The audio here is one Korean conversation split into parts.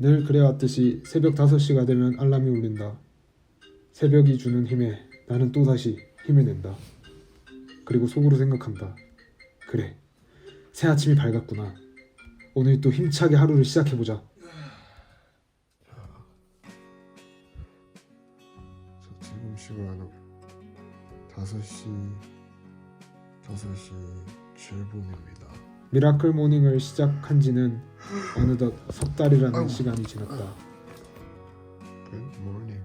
늘 그래왔듯이 새벽 5시가 되면 알람이 울린다. 새벽이 주는 힘에 나는 또다시 힘을 낸다. 그리고 속으로 생각한다. 그래. 새 아침이 밝았구나. 오늘 또 힘차게 하루를 시작해보자. 자, 지금 시간 5시 5시 7분입니다. 미라클 모닝을 시작한 지는 어느덧 석 달이라는. 시간이 지났다. Morning.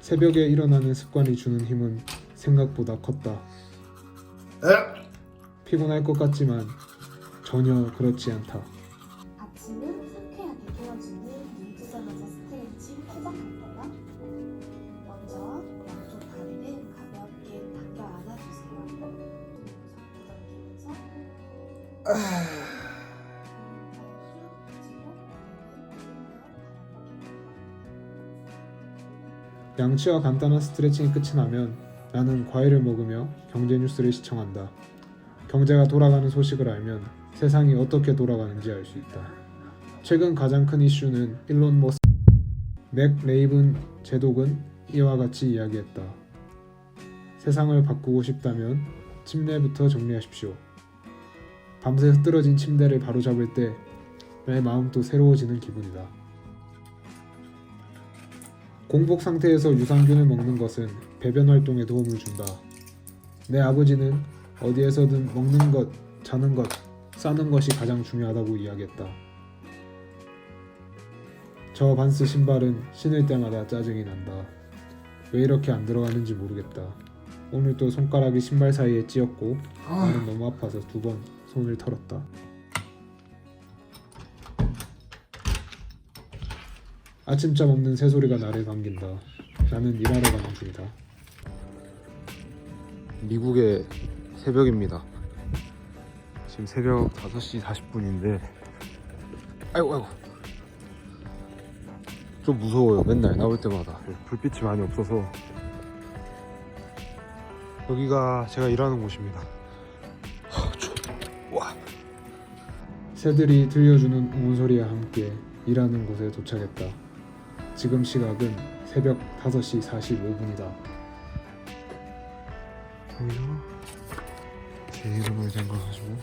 새벽에 일어나는 습관이 주는 힘은 생각보다 컸다. 피곤할 것 같지만 전혀 그렇지 않다. 양치와 간단한 스트레칭이 끝이 나면 나는 과일을 먹으며 경제 뉴스를 시청한다. 경제가 돌아가는 소식을 알면 세상이 어떻게 돌아가는지 알 수 있다. 최근 가장 큰 이슈는 일론 머스 맥 레이븐 제독은 이와 같이 이야기했다. 세상을 바꾸고 싶다면 침대부터 정리하십시오. 밤새 흐트러진 침대를 바로잡을 때 내 마음도 새로워지는 기분이다. 공복 상태에서 유산균을 먹는 것은 배변 활동에 도움을 준다. 내 아버지는 어디에서든 먹는 것, 자는 것, 싸는 것이 가장 중요하다고 이야기했다. 저 반스 신발은 신을 때마다 짜증이 난다. 왜 이렇게 안 들어가는지 모르겠다. 오늘 또 손가락이 신발 사이에 찧었고 나는 너무 아파서 두 번 손을 털었다. 아침잠 없는 새소리가 나를 반긴다. 나는 일하러 가는 중이다. 미국의 새벽입니다. 지금 새벽 5시 40분인데 아이고 아이고 좀 무서워요. 맨날 나올 때마다 불빛이 많이 없어서 여기가 제가 일하는 곳입니다. 와. 새들이 들려주는 우는 소리와 함께 일하는 곳에 도착했다. 지금 시각은 새벽 5시 45분이다. 여기서 제 이름을 잠가가지고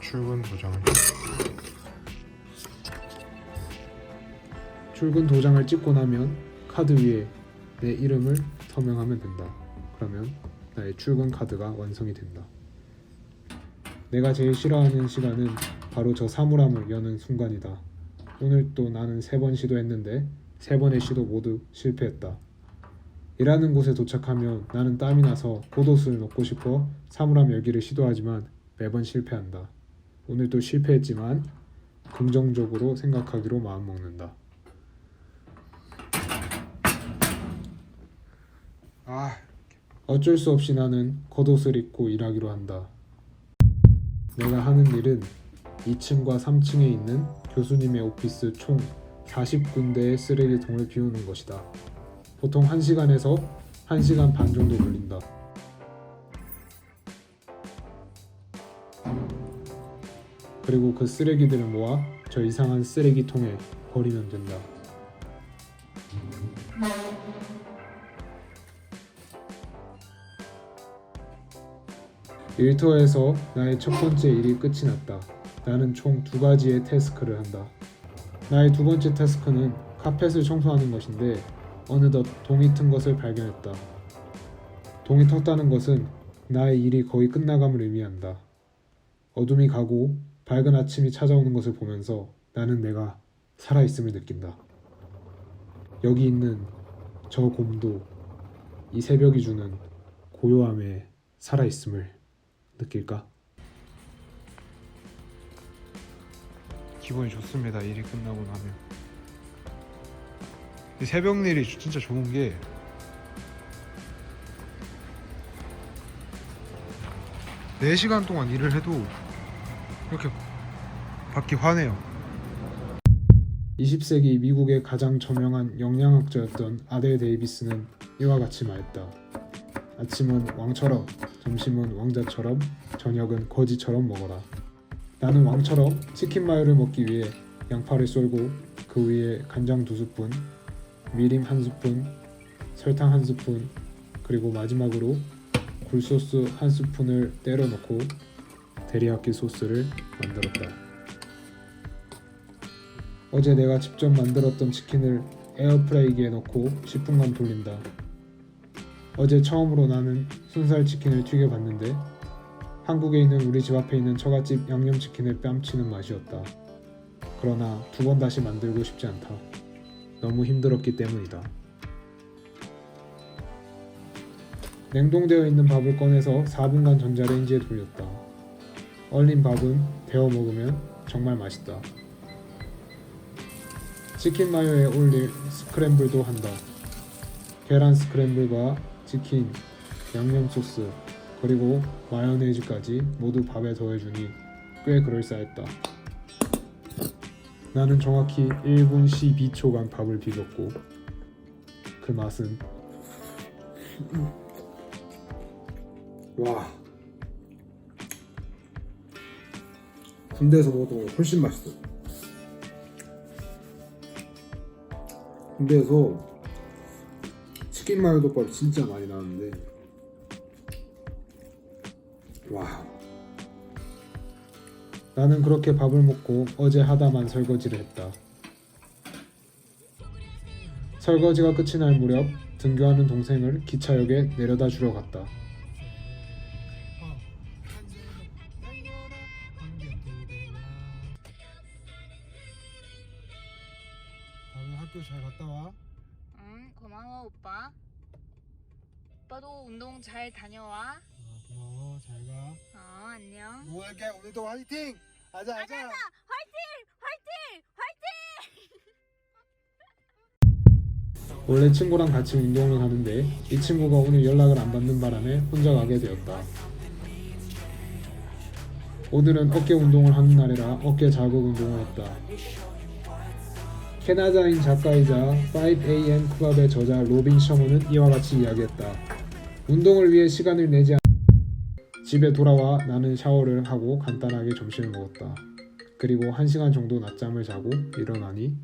출근 도장을 출근 도장을 찍고 나면 카드 위에 내 이름을 서명하면 된다. 그러면 나의 출근 카드가 완성이 된다. 내가 제일 싫어하는 시간은 바로 저 사물함을 여는 순간이다. 오늘 또 나는 세 번 시도했는데 세 번의 시도 모두 실패했다. 일하는 곳에 도착하면 나는 땀이 나서 포도수를 넣고 싶어 사물함 열기를 시도하지만 매번 실패한다. 오늘 또 실패했지만 긍정적으로 생각하기로 마음먹는다. 아 어쩔 수 없이 나는 겉옷을 입고 일하기로 한다. 내가 하는 일은 2층과 3층에 있는 교수님의 오피스 총 40군데의 쓰레기통을 비우는 것이다. 보통 1시간에서 1시간 반 정도 걸린다. 그리고 그 쓰레기들을 모아 저 이상한 쓰레기통에 버리면 된다. 일터에서 나의 첫 번째 일이 끝이 났다. 나는 총 두 가지의 태스크를 한다. 나의 두 번째 태스크는 카펫을 청소하는 것인데 어느덧 동이 튼 것을 발견했다. 동이 텄다는 것은 나의 일이 거의 끝나감을 의미한다. 어둠이 가고 밝은 아침이 찾아오는 것을 보면서 나는 내가 살아있음을 느낀다. 여기 있는 저 곰도 이 새벽이 주는 고요함에 살아있음을 느낄까? 기분이 좋습니다. 일이 끝나고 나면 이 새벽 일이 진짜 좋은 게 네시간 동안 일을 해도 이렇게 밖이 환해요. 20세기 미국의 가장 저명한 영양학자였던 아델 데이비스는 이와 같이 말했다. 아침은 왕처럼, 점심은 왕자처럼, 저녁은 거지처럼 먹어라. 나는 왕처럼 치킨 마요를 먹기 위해 양파를 썰고 그 위에 간장 두 스푼, 미림 한 스푼, 설탕 한 스푼, 그리고 마지막으로 굴소스 한 스푼을 때려 넣고 데리야끼 소스를 만들었다. 어제 내가 직접 만들었던 치킨을 에어프라이기에 넣고 10분간 돌린다. 어제 처음으로 나는 순살 치킨을 튀겨봤는데 한국에 있는 우리 집 앞에 있는 처갓집 양념치킨을 뺨치는 맛이었다. 그러나 두 번 다시 만들고 싶지 않다. 너무 힘들었기 때문이다. 냉동되어 있는 밥을 꺼내서 4분간 전자레인지에 돌렸다. 얼린 밥은 데워 먹으면 정말 맛있다. 치킨 마요에 올릴 스크램블도 한다. 계란 스크램블과 치킨, 양념 소스, 그리고 마요네즈까지 모두 밥에 더해주니 꽤 그럴싸했다. 나는 정확히 1분 12초간 밥을 비볐고 그 맛은? 와. 군대에서 먹었던 거 훨씬 맛있어. 군대에서 치킨 마요 덮밥 진짜 많이 나왔는데 와 나는 그렇게 밥을 먹고 어제 하다만 설거지를 했다. 설거지가 끝이 날 무렵 등교하는 동생을 기차역에 내려다 주러 갔다. 다음에 학교 잘 갔다 와. 응, 고마워 오빠. 오빠도 운동 잘 다녀와. 어, 안녕. 응원할게. 오늘도 화이팅. 아자 아자. 화이팅! 화이팅! 화이팅! 원래 친구랑 같이 운동을 하는데 이 친구가 오늘 연락을 안 받는 바람에 혼자 가게 되었다. 오늘은 어깨 운동을 하는 날이라 어깨 자극 운동을 했다. 캐나다인 작가이자 5am 클럽의 저자 로빈 셔먼은 이와 같이 이야기했다. 운동을 위해 시간을 내지 않... 집에 돌아와 나는 샤워를 하고 간단하게 점심을 먹었다. 그리고 1시간 정도 낮잠을 자고 일어나니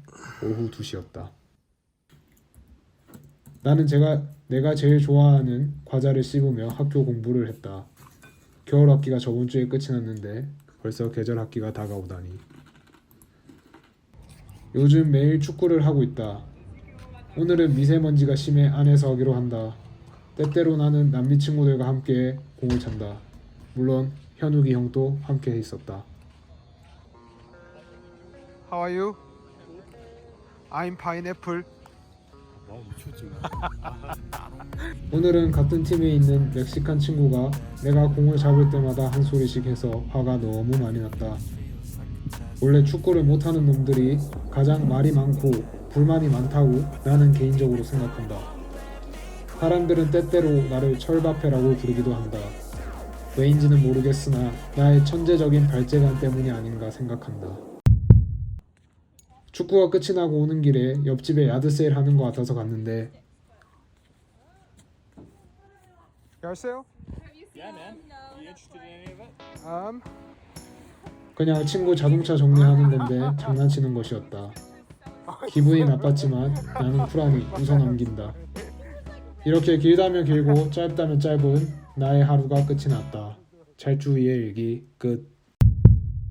오후 2시였다. 나는 제가 내가 제일 좋아하는 과자를 씹으며 학교 공부를 했다. 겨울 학기가 저번 주에 끝이 났는데 벌써 계절 학기가 다가오다니. 요즘 매일 축구를 하고 있다. 오늘은 미세먼지가 심해 안에서 하기로 한다. 때때로 나는 남미 친구들과 함께 공을 찬다. 물론 현욱이 형도 함께 있었다. How are you? I'm pineapple. 오늘은 같은 팀에 있는 멕시칸 친구가 내가 공을 잡을 때마다 한 소리씩 해서 화가 너무 많이 났다. 원래 축구를 못하는 놈들이 가장 말이 많고 불만이 많다고 나는 개인적으로 생각한다. 사람들은 때때로 나를 철바페라고 부르기도 한다. 왜인지는 모르겠으나 나의 천재적인 발재간 때문이 아닌가 생각한다. 축구가 끝이 나고 오는 길에 옆집에 야드세일 하는 것 같아서 갔는데 열쇠요? Yeah, man. You interested in any of it? Um. 그냥 친구 자동차 정리하는 건데 장난치는 것이었다. 기분이 나빴지만 나는 쿨하니 웃어 넘긴다. 이렇게 길다면 길고 짧다면 짧은 나의 하루가 끝이 났다. 잘주위의 일기 끝.